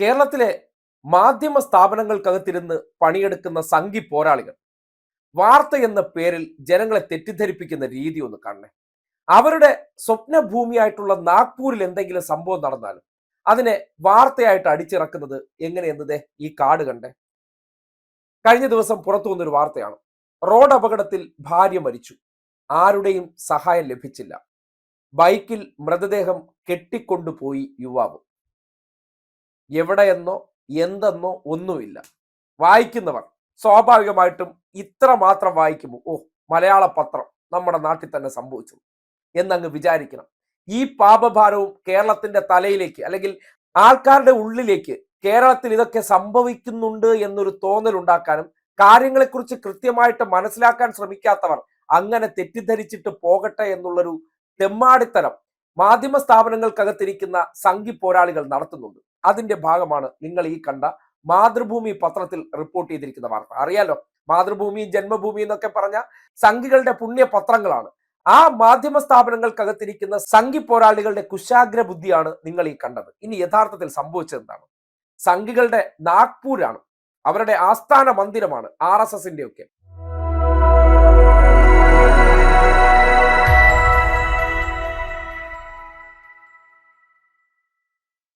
കേരളത്തിലെ മാധ്യമ സ്ഥാപനങ്ങൾക്കകത്തിരുന്ന് പണിയെടുക്കുന്ന സംഘി പോരാളികൾ. വാർത്ത എന്ന പേരിൽ ജനങ്ങളെ തെറ്റിദ്ധരിപ്പിക്കുന്ന രീതി ഒന്ന് കാണണേ. അവരുടെ സ്വപ്നഭൂമിയായിട്ടുള്ള നാഗ്പൂരിൽ എന്തെങ്കിലും സംഭവം നടന്നാലും അതിനെ വാർത്തയായിട്ട് അടിച്ചിറക്കുന്നത് എങ്ങനെയെന്നത് ഈ കാട് കണ്ടേ. കഴിഞ്ഞ ദിവസം പുറത്തു വന്നൊരു വാർത്തയാണ്. റോഡ് അപകടത്തിൽ ഭാര്യ മരിച്ചു. ആരുടെയും സഹായം ലഭിച്ചില്ല. ബൈക്കിൽ മൃതദേഹം കെട്ടിക്കൊണ്ടുപോയി യുവാവ്. എവിടെയെന്നോ എന്തെന്നോ ഒന്നുമില്ല. വായിക്കുന്നവർ സ്വാഭാവികമായിട്ടും ഇത്ര മാത്രം വായിക്കുമോ? ഓ മലയാള പത്രം നമ്മുടെ നാട്ടിൽ തന്നെ സംഭവിച്ചു എന്നങ്ങ് വിചാരിക്കണം. ഈ പാപഭാരവും കേരളത്തിന്റെ തലയിലേക്ക് അല്ലെങ്കിൽ ആൾക്കാരുടെ ഉള്ളിലേക്ക് കേരളത്തിൽ ഇതൊക്കെ സംഭവിക്കുന്നുണ്ട് എന്നൊരു തോന്നൽ ഉണ്ടാക്കാനും കാര്യങ്ങളെക്കുറിച്ച് കൃത്യമായിട്ട് മനസ്സിലാക്കാൻ ശ്രമിക്കാത്തവർ അങ്ങനെ തെറ്റിദ്ധരിച്ചിട്ട് പോകട്ടെ എന്നുള്ളൊരു തെമ്മാടിത്തരം മാധ്യമ സ്ഥാപനങ്ങൾക്കകത്തിരിക്കുന്ന സംഘി പോരാളികൾ നടത്തുന്നുണ്ട്. അതിന്റെ ഭാഗമാണ് നിങ്ങൾ ഈ കണ്ട മാതൃഭൂമി പത്രത്തിൽ റിപ്പോർട്ട് ചെയ്തിരിക്കുന്ന വാർത്ത. അറിയാലോ? മാതൃഭൂമി ജന്മഭൂമി എന്നൊക്കെ പറഞ്ഞ സംഘികളുടെ പുണ്യ പത്രങ്ങളാണ് ആ മാധ്യമ സ്ഥാപനങ്ങൾക്കകത്തിരിക്കുന്ന സംഘി പോരാളികളുടെ കുശാഗ്ര ബുദ്ധിയാണ് നിങ്ങൾ ഈ കണ്ടത്. ഇനി യഥാർത്ഥത്തിൽ സംഭവിച്ചത് എന്താണ്? സംഘികളുടെ നാഗ്പൂരാണ്. അവരുടെ ആസ്ഥാന മന്ദിരമാണ് ആർ എസ് എസിന്റെ ഒക്കെ